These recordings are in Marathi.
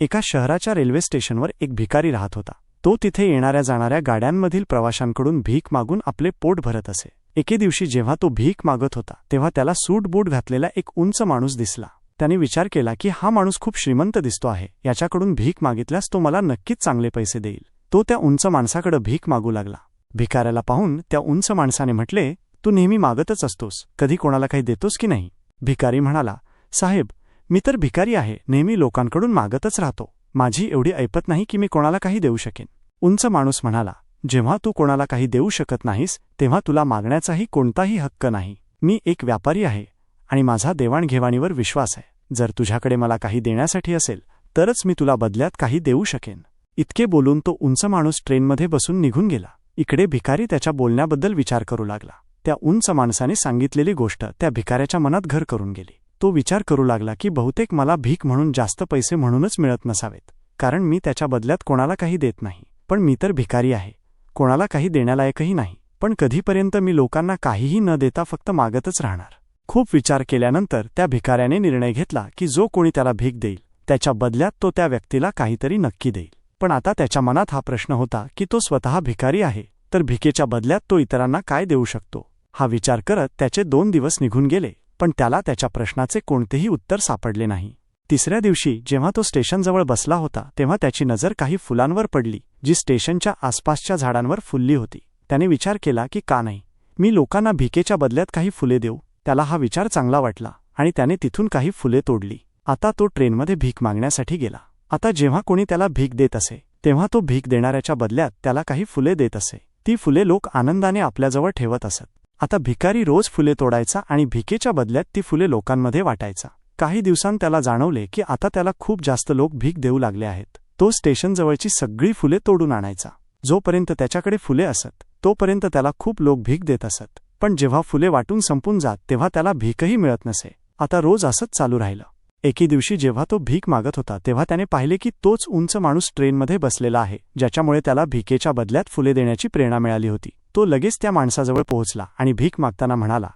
एका शहराच्या रेल्वे स्टेशनवर एक भिकारी राहत होता. तो तिथे येणाऱ्या जाणाऱ्या गाड्यांमधील प्रवाशांकडून भीक मागून आपले पोट भरत असे. एके दिवशी जेव्हा तो भीक मागत होता तेव्हा त्याला सूट बूट घातलेला एक उंच माणूस दिसला. त्याने विचार केला की हा माणूस खूप श्रीमंत दिसतो आहे याच्याकडून भीक मागितल्यास तो मला नक्कीच चांगले पैसे देईल. तो त्या उंच माणसाकडे भीक मागू लागला. भिकाऱ्याला पाहून त्या उंच माणसाने म्हटले तू नेहमी मागतच असतोस कधी कोणाला काही देतोस की नाही? भिकारी म्हणाला साहेब मी तर भिकारी आहे नेहमी लोकांकडून मागतच राहतो. माझी एवढी ऐपत नाही की मी कोणाला काही देऊ शकेन. उंच माणूस म्हणाला जेव्हा तू कोणाला काही देऊ शकत नाहीस तेव्हा तुला मागण्याचाही कोणताही हक्क नाही. मी एक व्यापारी आहे आणि माझा देवाणघेवाणीवर विश्वास आहे. जर तुझ्याकडे मला काही देण्यासाठी असेल तरच मी तुला बदल्यात काही देऊ शकेन. इतके बोलून तो उंच माणूस ट्रेनमध्ये बसून निघून गेला. इकडे भिकारी त्याच्या बोलण्याबद्दल विचार करू लागला. त्या उंच माणसाने सांगितलेली गोष्ट त्या भिकाऱ्याच्या मनात घर करून गेली. तो विचार करू लागला की बहुतेक मला भीक म्हणून जास्त पैसे म्हणूनच मिळत नसावेत. कारण मी त्याच्या बदल्यात कोणाला काही देत नाही. पण मी तर भिकारी आहे. कोणाला काही देण्यालायकही नाही. पण कधीपर्यंत मी लोकांना काहीही न देता फक्त मागतच राहणार? खूप विचार केल्यानंतर त्या भिकाऱ्याने निर्णय घेतला की जो कोणी त्याला भीक देईल त्याच्या बदल्यात तो त्या व्यक्तीला काहीतरी नक्की देईल. पण आता त्याच्या मनात हा प्रश्न होता की तो स्वतः भिकारी आहे तर भिकेच्या बदल्यात तो इतरांना काय देऊ शकतो? हा विचार करत त्याचे दोन दिवस निघून गेले. पण त्याला त्याच्या प्रश्नाचे कोणतेही उत्तर सापडले नाही. तिसऱ्या दिवशी जेव्हा तो स्टेशनजवळ बसला होता तेव्हा त्याची नजर काही फुलांवर पडली जी स्टेशनच्या आसपासच्या झाडांवर फुलली होती. त्याने विचार केला की का नाही मी लोकांना भिकेच्या बदल्यात काही फुले देऊ त्याला हा विचार चांगला वाटला आणि त्याने तिथून काही फुले तोडली. आता तो ट्रेनमध्ये भीक मागण्यासाठी गेला. आता जेव्हा कोणी त्याला भीक देत असे तेव्हा तो भीक देणाऱ्याच्या बदल्यात त्याला काही फुले देत असे. ती फुले लोक आनंदाने आपल्याजवळ ठेवत असत. आता भिकारी रोज फुले तोडायचा आणि भिकेच्या बदल्यात ती फुले लोकांमध्ये वाटायचा. काही दिवसांत त्याला जाणवले की आता त्याला खूप जास्त लोक भीक देऊ लागले आहेत. तो स्टेशनजवळची सगळी फुले तोडून आणायचा. जोपर्यंत त्याच्याकडे फुले असत तोपर्यंत त्याला खूप लोक भीक देत असत. पण जेव्हा फुले वाटून संपून जात तेव्हा त्याला भीकही मिळत नसे. आता रोज असंच चालू राहिलं. एके दिवशी जेव्हा तो भीक मागत होता तेव्हा त्याने पाहिले की तोच उंच माणूस ट्रेनमध्ये बसलेला आहे ज्याच्यामुळे त्याला भिकेच्या बदल्यात फुले देण्याची प्रेरणा मिळाली होती. तो लगेच त्या माणसाजवळ पोहोचला आणि भीक मागताना म्हणाला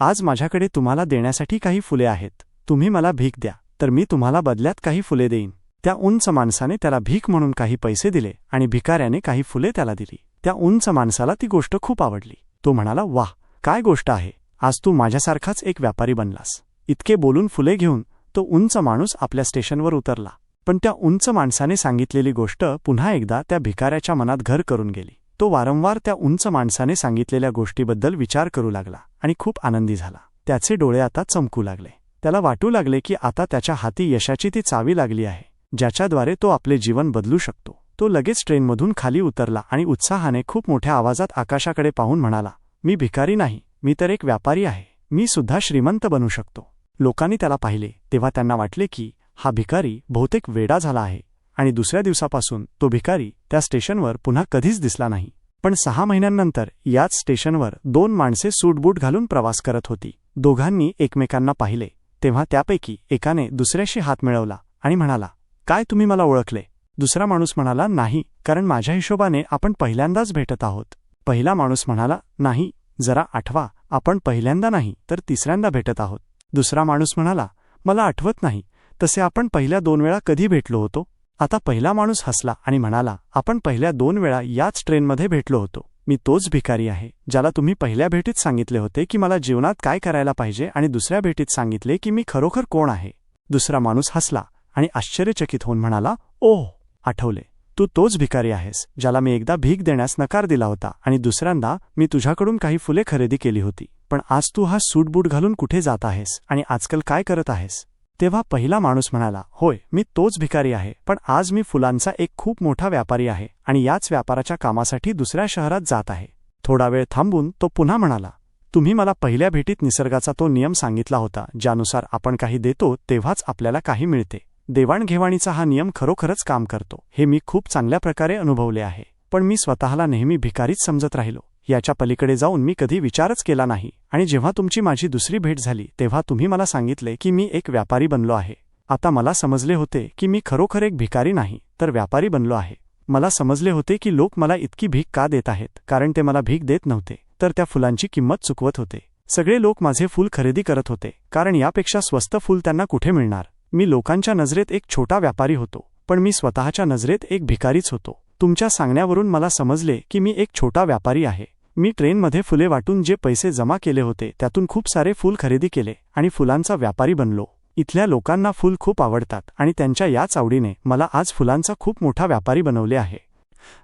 आज माझ्याकडे तुम्हाला देण्यासाठी काही फुले आहेत. तुम्ही मला भीक द्या तर मी तुम्हाला बदल्यात काही फुले देईन. त्या उंच माणसाने त्याला भीक म्हणून काही पैसे दिले आणि भिकाऱ्याने काही फुले त्याला दिली. त्या उंच माणसाला ती गोष्ट खूप आवडली. तो म्हणाला वाह काय गोष्ट आहे. आज तू माझ्यासारखाच एक व्यापारी बनलास. इतके बोलून फुले घेऊन तो उंच माणूस आपल्या स्टेशनवर उतरला. पण त्या उंच माणसाने सांगितलेली गोष्ट पुन्हा एकदा त्या भिकाऱ्याच्या मनात घर करून गेली. तो वारंवार त्या उंच माणसाने सांगितलेल्या गोष्टीबद्दल विचार करू लागला आणि खूप आनंदी झाला. त्याचे डोळे आता चमकू लागले. त्याला वाटू लागले की आता त्याच्या हाती यशाची ती चावी लागली आहे ज्याच्याद्वारे तो आपले जीवन बदलू शकतो. तो लगेच ट्रेनमधून खाली उतरला आणि उत्साहाने खूप मोठ्या आवाजात आकाशाकडे पाहून म्हणाला मी भिकारी नाही मी तर एक व्यापारी आहे मी सुद्धा श्रीमंत बनू शकतो. लोकांनी त्याला पाहिले तेव्हा त्यांना वाटले की हा भिकारी बहुतेक वेडा झाला आहे आणि दुसऱ्या दिवसापासून तो भिकारी त्या स्टेशनवर पुन्हा कधीच दिसला नाही. पण सहा महिन्यांनंतर याच स्टेशनवर दोन माणसे सूटबूट घालून प्रवास करत होती. दोघांनी एकमेकांना पाहिले. तेव्हा त्यापैकी एकाने दुसऱ्याशी हात मिळवला आणि म्हणाला काय तुम्ही मला ओळखले? दुसरा माणूस म्हणाला नाही कारण माझ्या हिशोबाने आपण पहिल्यांदाच भेटत आहोत. पहिला माणूस म्हणाला नाही जरा आठवा आपण पहिल्यांदा नाही तर तिसऱ्यांदा भेटत आहोत. दुसरा माणूस म्हणाला मला आठवत नाही तसे आपण पहिल्या दोन वेळा कधी भेटलो होतो? आता पहिला माणूस हसला आणि म्हणाला आपण पहिल्या दोन वेळा याच ट्रेनमध्ये भेटलो होतो. मी तोच भिकारी आहे ज्याला तुम्ही पहिल्या भेटीत सांगितले होते की मला जीवनात काय करायला पाहिजे आणि दुसऱ्या भेटीत सांगितले की मी खरोखर कोण आहे. दुसरा माणूस हसला आणि आश्चर्यचकित होऊन म्हणाला ओह आठवले. तू तोच भिकारी आहेस ज्याला मी एकदा भीक देण्यास नकार दिला होता आणि दुसऱ्यांदा मी तुझ्याकडून काही फुले खरेदी केली होती. पण आज तू हा सूटबूट घालून कुठे जात आहेस आणि आजकाल काय करत आहेस? तेव्हा पहिला माणूस म्हणाला होय मी तोच भिकारी आहे पण आज मी फुलांचा एक खूप मोठा व्यापारी आहे आणि याच व्यापाराच्या कामासाठी दुसऱ्या शहरात जात आहे. थोडा वेळ थांबून तो पुन्हा म्हणाला तुम्ही मला पहिल्या भेटीत निसर्गाचा तो नियम सांगितला होता ज्यानुसार आपण काही देतो तेव्हाच आपल्याला काही मिळते. देवाणघेवाणीचा हा नियम खरोखरच काम करतो. हे मी खूप चांगल्या प्रकारे अनुभवले आहे पण मी स्वतःला नेहमी भिकारीच समजत राहिलो. याच्या पलीकडे जाऊन मी कधी विचारच केला नाही. आणि जेव्हा तुमची माझी दुसरी भेट झाली तेव्हा तुम्ही मला सांगितले की मी एक व्यापारी बनलो आहे. आता मला समजले होते की मी खरोखर एक भिकारी नाही तर व्यापारी बनलो आहे. मला समजले होते की लोक मला इतकी भीक का देत आहेत कारण ते मला भीक देत नव्हते तर त्या फुलांची किंमत चुकवत होते. सगळे लोक माझे फूल खरेदी करत होते कारण यापेक्षा स्वस्त फूल त्यांना कुठे मिळणार? मी लोकांच्या नजरेत एक छोटा व्यापारी होतो पण मी स्वतःच्या नजरेत एक भिकारीच होतो. तुमच्या सांगण्यावरून मला समजले की मी एक छोटा व्यापारी आहे. मी ट्रेनमध्ये फुले वाटून जे पैसे जमा केले होते त्यातून खूप सारे फूल खरेदी केले आणि फुलांचा व्यापारी बनलो. इथल्या लोकांना फूल खूप आवडतात आणि त्यांच्या याच आवडीने मला आज फुलांचा खूप मोठा व्यापारी बनवले आहे.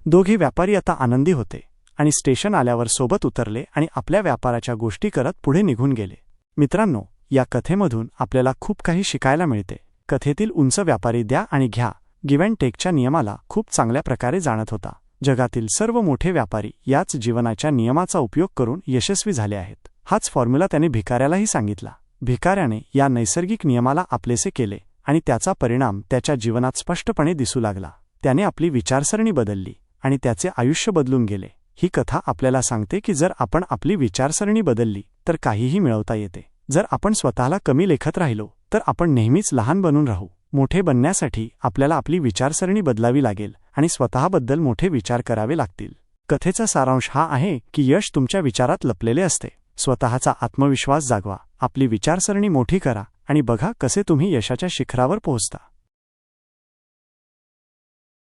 दोघे व्यापारी आता आनंदी होते आणि स्टेशन आल्यावर सोबत उतरले आणि आपल्या व्यापाराच्या गोष्टी करत पुढे निघून गेले. मित्रांनो या कथेमधून आपल्याला खूप काही शिकायला मिळते. कथेतील उंच व्यापारी द्या आणि घ्या. गिव्ह अँड टेकच्या नियमाला खूप चांगल्या प्रकारे जाणत होता. जगातील सर्व मोठे व्यापारी याच जीवनाच्या नियमाचा उपयोग करून यशस्वी झाले आहेत. हाच फॉर्म्युला त्याने भिकाऱ्यालाही सांगितला. भिकाऱ्याने या नैसर्गिक नियमाला आपलेसे केले आणि त्याचा परिणाम त्याच्या जीवनात स्पष्टपणे दिसू लागला. त्याने आपली विचारसरणी बदलली आणि त्याचे आयुष्य बदलून गेले. ही कथा आपल्याला सांगते की जर आपण आपली विचारसरणी बदलली तर काहीही मिळवता येते. जर आपण स्वतःला कमी लेखत राहिलो तर आपण नेहमीच लहान बनून राहू. मोठे बनण्यासाठी आपल्याला आपली विचारसरणी बदलावी लागेल आणि स्वतःबद्दल मोठे विचार करावे लागतील. कथेचा सारांश हा आहे की यश तुमच्या विचारात लपलेले असते. स्वतःचा आत्मविश्वास जागवा आपली विचारसरणी मोठी करा आणि बघा कसे तुम्ही यशाच्या शिखरावर पोहोचता.